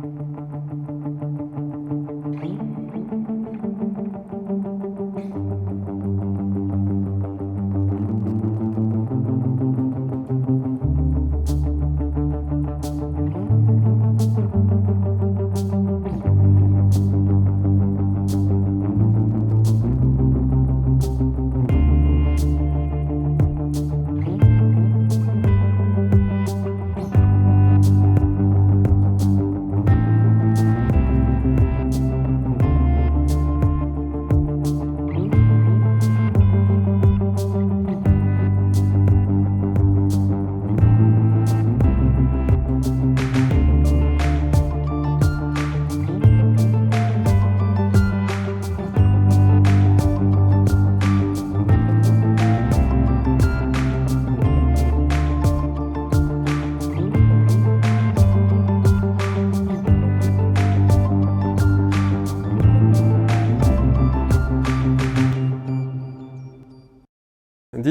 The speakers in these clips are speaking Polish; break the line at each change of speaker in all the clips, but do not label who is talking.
thank you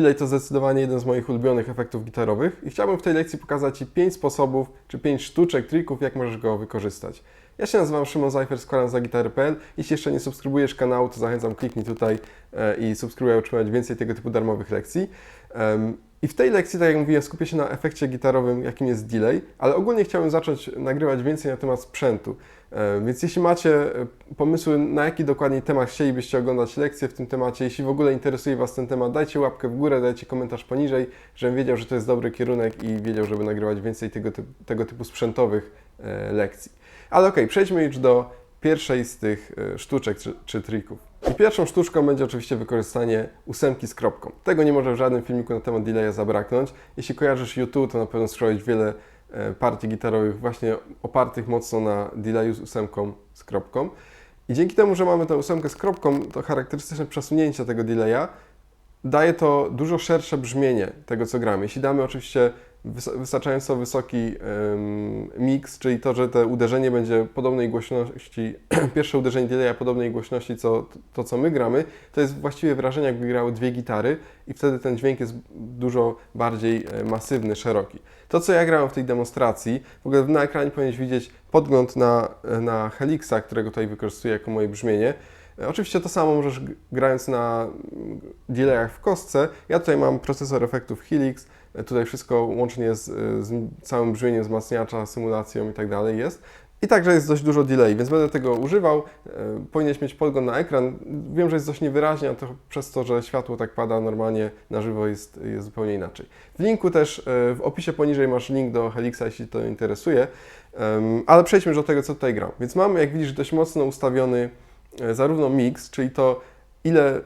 Delay to zdecydowanie jeden z moich ulubionych efektów gitarowych i chciałbym w tej lekcji pokazać Ci 5 sposobów czy 5 sztuczek, trików, jak możesz go wykorzystać. Ja się nazywam Szymon Zajfer, składam za gitary.pl. Jeśli jeszcze nie subskrybujesz kanału, to zachęcam, kliknij tutaj e, i subskrybuj, otrzymać więcej tego typu darmowych lekcji. I w tej lekcji, tak jak mówiłem, skupię się na efekcie gitarowym, jakim jest delay, ale ogólnie chciałbym zacząć nagrywać więcej na temat sprzętu. E, Więc jeśli macie e, pomysły, na jaki dokładniej temat chcielibyście oglądać lekcje w tym temacie, jeśli w ogóle interesuje Was ten temat, dajcie łapkę w górę, dajcie komentarz poniżej, żebym wiedział, że to jest dobry kierunek i wiedział, żeby nagrywać więcej tego, typu, tego typu sprzętowych e, lekcji. Ale okej, przejdźmy już do pierwszej z tych sztuczek czy, czy trików. I pierwszą sztuczką będzie oczywiście wykorzystanie ósemki z kropką. Tego nie może w żadnym filmiku na temat delaya zabraknąć. Jeśli kojarzysz YouTube, to na pewno słyszałeś wiele partii gitarowych właśnie opartych mocno na delayu z ósemką z kropką. I dzięki temu, że mamy tę ósemkę z kropką, to charakterystyczne przesunięcie tego delaya daje to dużo szersze brzmienie tego, co gramy. Jeśli damy oczywiście wystarczająco wysoki mix, czyli to, że to uderzenie będzie podobnej głośności, pierwsze uderzenie delaya podobnej głośności, co to, co my gramy, to jest właściwie wrażenie, jakby grały dwie gitary i wtedy ten dźwięk jest dużo bardziej e, masywny, szeroki. To, co ja grałem w tej demonstracji, w ogóle na ekranie powinieneś widzieć podgląd na, na Helixa, którego tutaj wykorzystuję jako moje brzmienie. E, Oczywiście to samo możesz grając na delayach w kostce. Ja tutaj mam procesor efektów Helix. Tutaj wszystko łącznie z, z całym brzmieniem wzmacniacza, symulacją i tak dalej jest. I także jest dość dużo delay, więc będę tego używał. E, Powinieneś mieć podgląd na ekran. Wiem, że jest dość niewyraźnie, a to przez to, że światło tak pada normalnie na żywo jest, jest zupełnie inaczej. W linku też, e, w opisie poniżej masz link do Helixa, jeśli to interesuje. Ale przejdźmy już do tego, co tutaj gram. Więc mamy, jak widzisz, dość mocno ustawiony e, zarówno mix, czyli to ile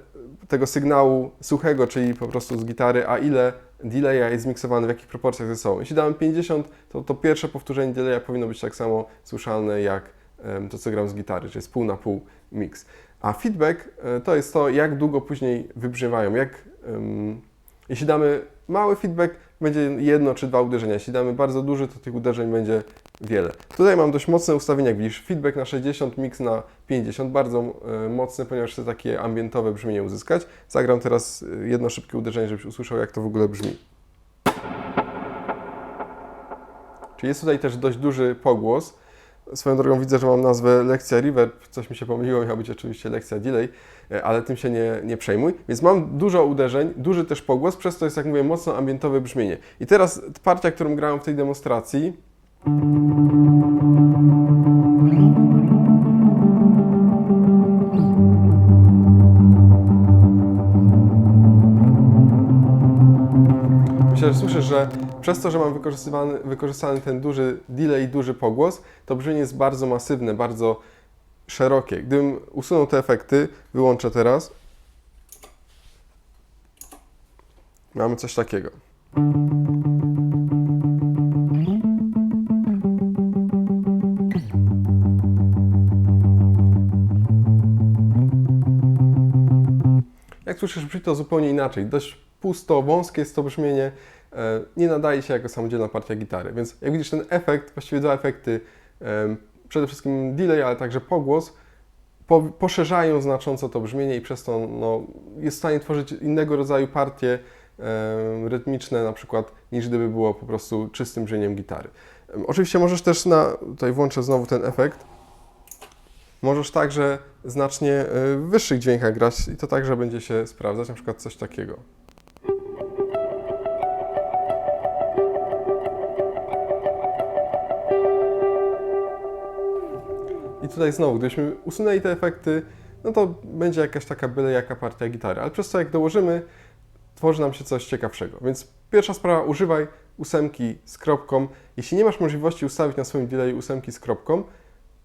tego sygnału suchego, czyli po prostu z gitary, a ile delaya jest zmiksowane, w jakich proporcjach ze sobą. Jeśli dałem 50, to to pierwsze powtórzenie delaya powinno być tak samo słyszalne jak to, co gram z gitary, czyli jest pół na pół mix. A feedback e, to jest to, jak długo później wybrzmiewają, jak em, jeśli damy mały feedback, będzie jedno czy dwa uderzenia. Jeśli damy bardzo duży, to tych uderzeń będzie wiele. Tutaj mam dość mocne ustawienia, jak widzisz, feedback na 60, mix na 50, bardzo e, mocny, ponieważ chcę takie ambientowe brzmienie uzyskać. Zagram teraz e, jedno szybkie uderzenie, żebyś usłyszał, jak to w ogóle brzmi. Czyli jest tutaj też dość duży pogłos. Swoją drogą widzę, że mam nazwę lekcja reverb, coś mi się pomyliło, miała być oczywiście lekcja delay, e, ale tym się nie, nie przejmuj. Więc mam dużo uderzeń, duży też pogłos, przez to jest, jak mówię, mocno ambientowe brzmienie. I teraz partia, którą grałem w tej demonstracji, Myślę, że słyszysz, że przez to, że mam wykorzystywany, wykorzystany ten duży delay, duży pogłos, to brzmienie jest bardzo masywne, bardzo szerokie. Gdybym usunął te efekty, wyłączę teraz, mamy coś takiego. Jak słyszysz, brzmi to zupełnie inaczej. Dość pusto, wąskie jest to brzmienie, nie nadaje się jako samodzielna partia gitary. Więc jak widzisz, ten efekt, właściwie dwa efekty, przede wszystkim delay, ale także pogłos, po, poszerzają znacząco to brzmienie i przez to no, jest w stanie tworzyć innego rodzaju partie rytmiczne, na przykład, niż gdyby było po prostu czystym brzmieniem gitary. Oczywiście możesz też na, tutaj włączę znowu ten efekt, możesz także znacznie e, wyższych dźwiękach grać i to także będzie się sprawdzać, na przykład coś takiego. Tutaj znowu, gdybyśmy usunęli te efekty, no to będzie jakaś taka byle jaka partia gitary, ale przez to jak dołożymy, tworzy nam się coś ciekawszego. Więc pierwsza sprawa, używaj ósemki z kropką. Jeśli nie masz możliwości ustawić na swoim delay ósemki z kropką,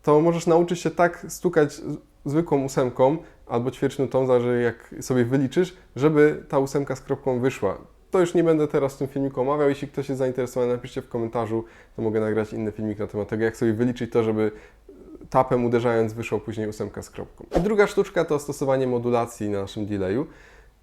to możesz nauczyć się tak stukać zwykłą ósemką albo ćwierćnutą, zależy jak sobie wyliczysz, żeby ta ósemka z kropką wyszła. To już nie będę teraz w tym filmiku omawiał. Jeśli ktoś jest zainteresowany, napiszcie w komentarzu, to mogę nagrać inny filmik na temat tego, jak sobie wyliczyć to, żeby tapem uderzając wyszła później ósemka z kropką. I druga sztuczka to stosowanie modulacji na naszym delayu.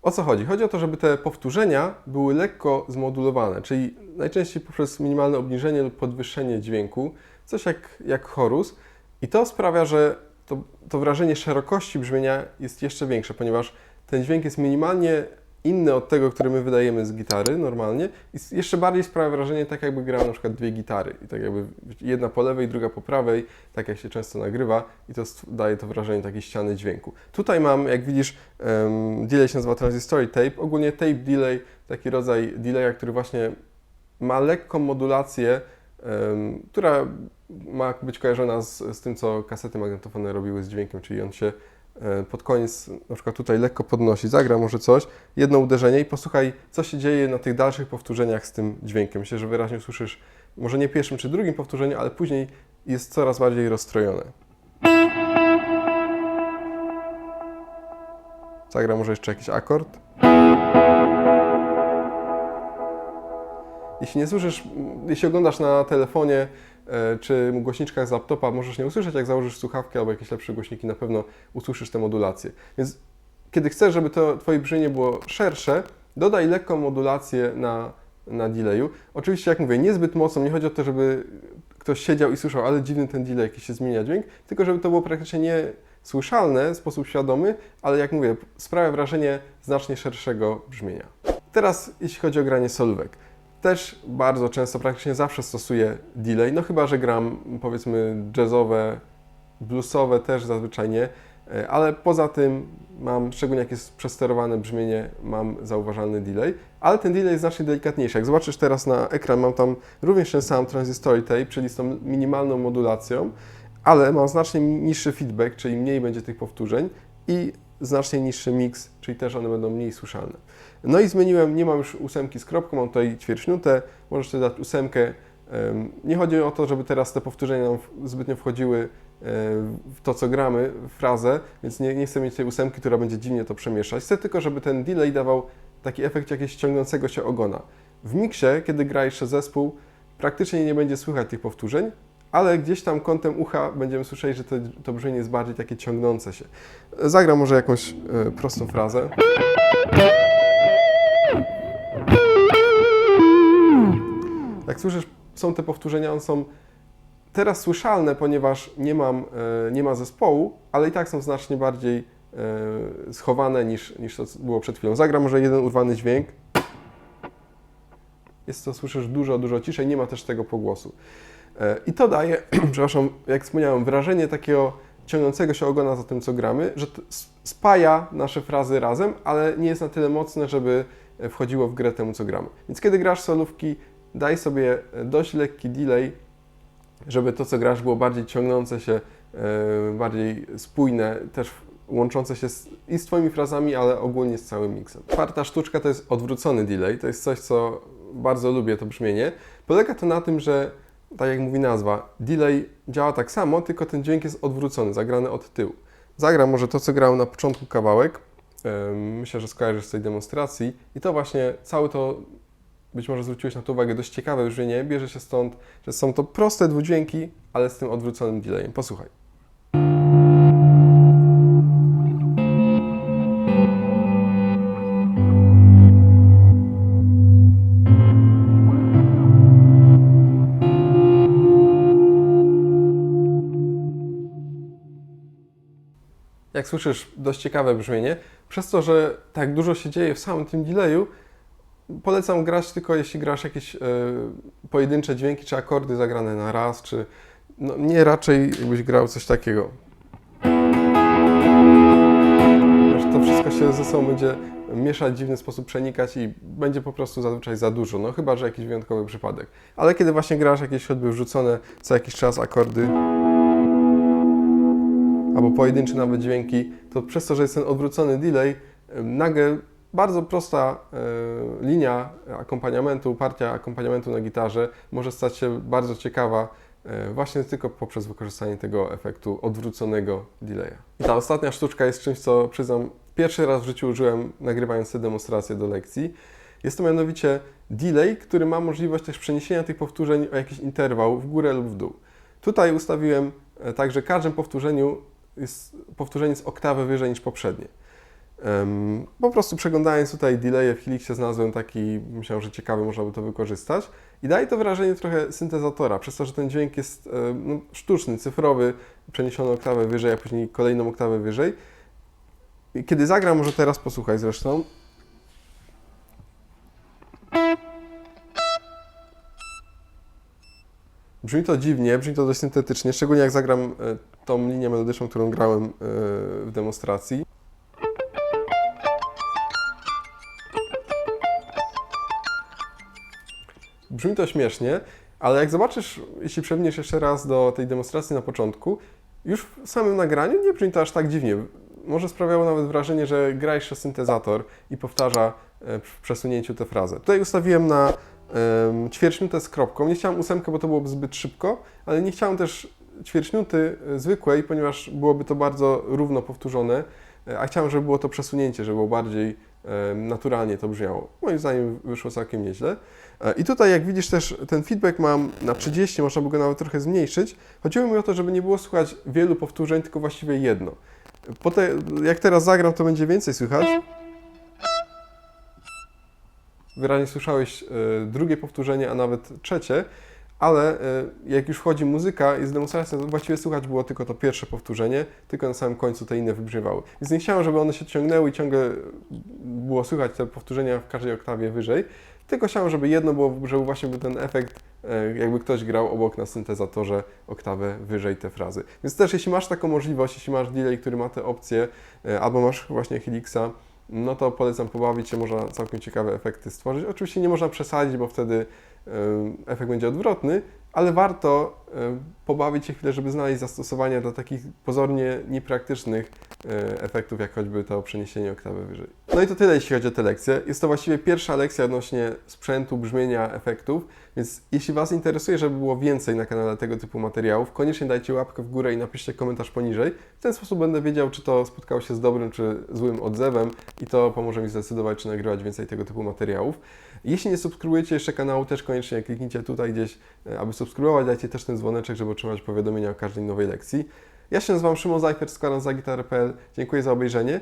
O co chodzi? Chodzi o to, żeby te powtórzenia były lekko zmodulowane, czyli najczęściej poprzez minimalne obniżenie lub podwyższenie dźwięku, coś jak, jak chorus. I to sprawia, że to, to wrażenie szerokości brzmienia jest jeszcze większe, ponieważ ten dźwięk jest minimalnie inny od tego, który my wydajemy z gitary normalnie i jeszcze bardziej sprawia wrażenie tak jakby grał na przykład dwie gitary i tak jakby jedna po lewej, druga po prawej, tak jak się często nagrywa i to daje to wrażenie takiej ściany dźwięku. Tutaj mam, jak widzisz, um, delay się nazywa transitory tape, ogólnie tape delay, taki rodzaj delaya, który właśnie ma lekką modulację, em, która ma być kojarzona z, z tym, co kasety magnetofonowe robiły z dźwiękiem, czyli on się pod koniec na przykład tutaj lekko podnosi, zagra może coś, jedno uderzenie i posłuchaj, co się dzieje na tych dalszych powtórzeniach z tym dźwiękiem. Myślę, że wyraźnie usłyszysz, może nie pierwszym czy drugim powtórzeniu, ale później jest coraz bardziej rozstrojone. Zagra może jeszcze jakiś akord. Jeśli nie słyszysz, jeśli oglądasz na telefonie e, czy głośniczkach z laptopa, możesz nie usłyszeć, jak założysz słuchawki albo jakieś lepsze głośniki, na pewno usłyszysz te modulacje. Więc kiedy chcesz, żeby to Twoje brzmienie było szersze, dodaj lekką modulację na, na delayu. Oczywiście, jak mówię, niezbyt mocno, nie chodzi o to, żeby ktoś siedział i słyszał, ale dziwny ten delay, jakiś się zmienia dźwięk, tylko żeby to było praktycznie nie słyszalne w sposób świadomy, ale jak mówię, sprawia wrażenie znacznie szerszego brzmienia. Teraz, jeśli chodzi o granie solówek. Też bardzo często, praktycznie zawsze stosuję delay, no chyba, że gram powiedzmy jazzowe, bluesowe też zazwyczaj nie, e, ale poza tym mam, szczególnie jak jest przesterowane brzmienie, mam zauważalny delay, ale ten delay jest znacznie delikatniejszy. Jak zobaczysz teraz na ekran, mam tam również ten sam transistory tape, czyli z tą minimalną modulacją, ale mam znacznie niższy feedback, czyli mniej będzie tych powtórzeń i znacznie niższy mix, czyli też one będą mniej słyszalne. No i zmieniłem, nie mam już ósemki z kropką, mam tutaj ćwierćnutę, możesz sobie dać ósemkę. Em, Nie chodzi o to, żeby teraz te powtórzenia nam zbytnio wchodziły e, w to, co gramy, w frazę, więc nie, nie chcę mieć tej ósemki, która będzie dziwnie to przemieszczać. Chcę tylko, żeby ten delay dawał taki efekt jakiegoś ciągnącego się ogona. W miksie, kiedy gra jeszcze zespół, praktycznie nie będzie słychać tych powtórzeń, ale gdzieś tam kątem ucha będziemy słyszeli, że to, to brzmienie jest bardziej takie ciągnące się. Zagram może jakąś e, prostą frazę. Jak słyszysz, są te powtórzenia, one są teraz słyszalne, ponieważ nie, mam, e, nie ma zespołu, ale i tak są znacznie bardziej e, schowane niż, niż to było przed chwilą. Zagram może jeden urwany dźwięk. Jest to, słyszysz dużo, dużo ciszej, nie ma też tego pogłosu. E, I to daje, przepraszam, jak wspomniałem, wrażenie takiego ciągnącego się ogona za tym, co gramy, że spaja nasze frazy razem, ale nie jest na tyle mocne, żeby e, wchodziło w grę temu, co gramy. Więc kiedy grasz solówki, daj sobie e, dość lekki delay, żeby to, co grasz, było bardziej ciągnące się, bardziej spójne, też łączące się z, i z Twoimi frazami, ale ogólnie z całym miksem. Czwarta sztuczka to jest odwrócony delay. To jest coś, co bardzo lubię, to brzmienie. Polega to na tym, że tak jak mówi nazwa, delay działa tak samo, tylko ten dźwięk jest odwrócony, zagrany od tyłu. Zagram może to, co grał na początku kawałek. Myślę, że skojarzysz z tej demonstracji. I to właśnie, całe to, być może zwróciłeś na to uwagę, dość ciekawe brzmienie, bierze się stąd, że są to proste dwudźwięki, ale z tym odwróconym delayem. Posłuchaj. Jak słyszysz, dość ciekawe brzmienie. Przez to, że tak dużo się dzieje w samym tym delayu, polecam grać tylko jeśli grasz jakieś e, pojedyncze dźwięki czy akordy zagrane na raz, czy no, nie raczej jakbyś grał coś takiego. To wszystko się ze sobą będzie mieszać w dziwny sposób, przenikać i będzie po prostu zazwyczaj za dużo, no chyba, że jakiś wyjątkowy przypadek. Ale kiedy właśnie grasz jakieś choćby wrzucone co jakiś czas akordy, albo pojedyncze nawet dźwięki, to przez to, że jest ten odwrócony delay, nagle bardzo prosta e, linia akompaniamentu, partia akompaniamentu na gitarze może stać się bardzo ciekawa e, właśnie tylko poprzez wykorzystanie tego efektu odwróconego delaya. I ta ostatnia sztuczka jest czymś, co przyznam, pierwszy raz w życiu użyłem nagrywając tę demonstrację do lekcji. Jest to mianowicie delay, który ma możliwość też przeniesienia tych powtórzeń o jakiś interwał w górę lub w dół. Tutaj ustawiłem e, tak, że każdym powtórzeniu jest powtórzenie z oktawy wyżej niż poprzednie. Po prostu przeglądając tutaj delaye w Helixie znalazłem taki, myślałem, że ciekawy, można by to wykorzystać. I daje to wrażenie trochę syntezatora, przez to, że ten dźwięk jest e, no, sztuczny, cyfrowy, przeniesiony oktawę wyżej, a później kolejną oktawę wyżej. Kiedy zagram, może teraz posłuchaj zresztą. Brzmi to dziwnie, brzmi to dość syntetycznie, szczególnie jak zagram e, tą linię melodyczną, którą grałem e, w demonstracji. Brzmi to śmiesznie, ale jak zobaczysz, jeśli przewiniesz jeszcze raz do tej demonstracji na początku, już w samym nagraniu nie brzmi to aż tak dziwnie. Może sprawiało nawet wrażenie, że gra jeszcze syntezator i powtarza e, w przesunięciu tę frazę. Tutaj ustawiłem na ćwierćminutę z kropką. Nie chciałem ósemkę, bo to byłoby zbyt szybko, ale nie chciałem też ćwierćminuty e, zwykłej, ponieważ byłoby to bardzo równo powtórzone, e, a chciałem, żeby było to przesunięcie, żeby było bardziej naturalnie to brzmiało. Moim zdaniem wyszło całkiem nieźle. E, I tutaj, jak widzisz, też ten feedback mam na 30, można by go nawet trochę zmniejszyć. Chodziło mi o to, żeby nie było słychać wielu powtórzeń, tylko właściwie jedno. Potem, jak teraz zagram, to będzie więcej słychać. Wyraźnie słyszałeś e, drugie powtórzenie, a nawet trzecie, ale e, jak już wchodzi muzyka, jest demonstracja, to właściwie słychać było tylko to pierwsze powtórzenie, tylko na samym końcu te inne wybrzmiewały. Więc nie chciałem, żeby one się ciągnęły i ciągle było słychać te powtórzenia w każdej oktawie wyżej, tylko chciałem, żeby jedno było, żeby właśnie był ten efekt, e, jakby ktoś grał obok na syntezatorze oktawę wyżej te frazy. Więc też jeśli masz taką możliwość, jeśli masz delay, który ma te opcje, albo masz właśnie Helixa, no to polecam pobawić się, można całkiem ciekawe efekty stworzyć. Oczywiście nie można przesadzić, bo wtedy efekt będzie odwrotny, ale warto pobawić się chwilę, żeby znaleźć zastosowania dla takich pozornie niepraktycznych e, efektów, jak choćby to przeniesienie oktawy wyżej. No i to tyle, jeśli chodzi o tę lekcję. Jest to właściwie pierwsza lekcja odnośnie sprzętu, brzmienia, efektów, więc jeśli Was interesuje, żeby było więcej na kanale tego typu materiałów, koniecznie dajcie łapkę w górę i napiszcie komentarz poniżej. W ten sposób będę wiedział, czy to spotkało się z dobrym czy złym odzewem i to pomoże mi zdecydować, czy nagrywać więcej tego typu materiałów. Jeśli nie subskrybujecie jeszcze kanału, też koniecznie kliknijcie tutaj gdzieś, e, aby subskrybować, dajcie też ten dzwoneczek, żeby otrzymać powiadomienia o każdej nowej lekcji. Ja się nazywam Szymon Zajfer, składam za gitarę.pl. Dziękuję za obejrzenie.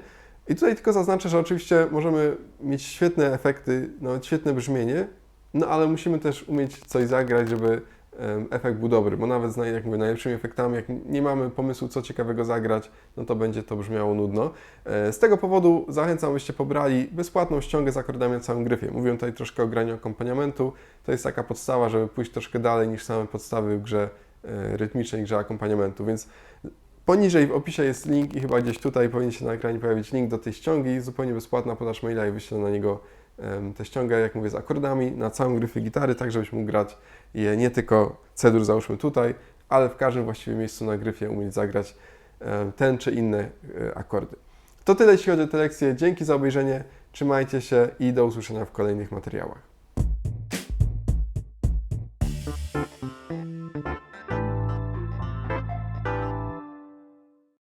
I tutaj tylko zaznaczę, że oczywiście możemy mieć świetne efekty, nawet świetne brzmienie, no ale musimy też umieć coś zagrać, żeby efekt był dobry, bo nawet z naj- jak mówię, najlepszymi efektami, jak nie mamy pomysłu, co ciekawego zagrać, no to będzie to brzmiało nudno. E, Z tego powodu zachęcam, byście pobrali bezpłatną ściągę z akordami na całym gryfie. Mówiłem tutaj troszkę o graniu akompaniamentu. To jest taka podstawa, żeby pójść troszkę dalej niż same podstawy w grze e, rytmicznej, grze akompaniamentu, więc Poniżej w opisie jest link i chyba gdzieś tutaj powinien się na ekranie pojawić link do tej ściągi, zupełnie bezpłatna, podasz maila i wyślę na niego em, tę ściągę, jak mówię, z akordami na całą gryfę gitary, tak żebyś mógł grać je nie tylko C-dur załóżmy tutaj, ale w każdym właściwie miejscu na gryfie umieć zagrać ten czy inne e, akordy. To tyle jeśli chodzi o tę lekcję. Dzięki za obejrzenie, trzymajcie się i do usłyszenia w kolejnych materiałach.